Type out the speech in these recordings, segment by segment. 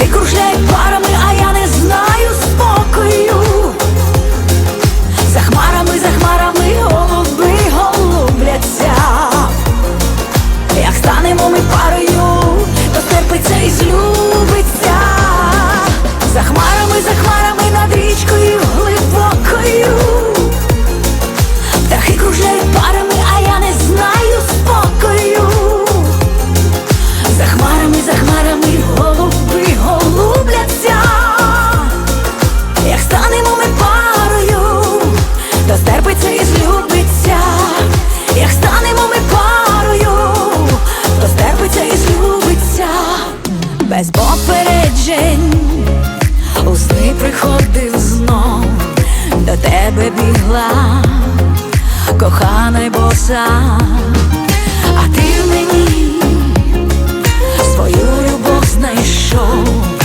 Recruzei para. приходив знов, до тебе бігла, кохана боса, а ти в мені свою любов знайшов.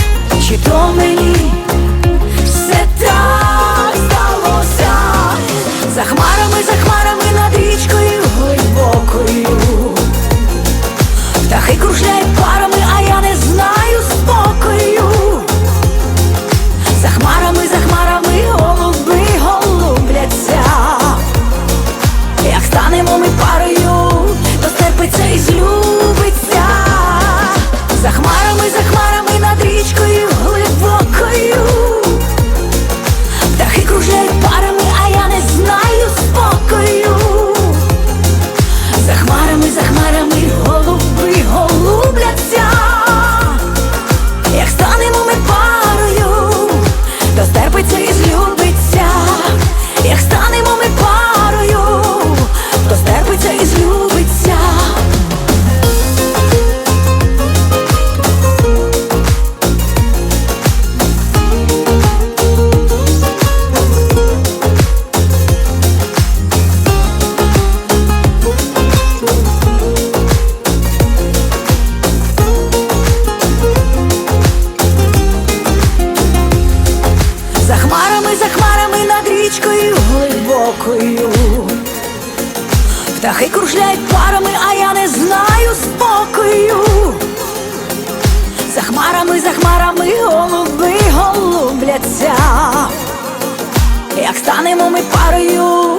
Станемо ми парою, то стерпиться і злюбиться. За хмарами, за хмарами над річкою річкою глибокою. Птахи кружляють парами, а я не знаю спокою. За хмарами, за хмарами голуби голубляться. Як станемо ми парою,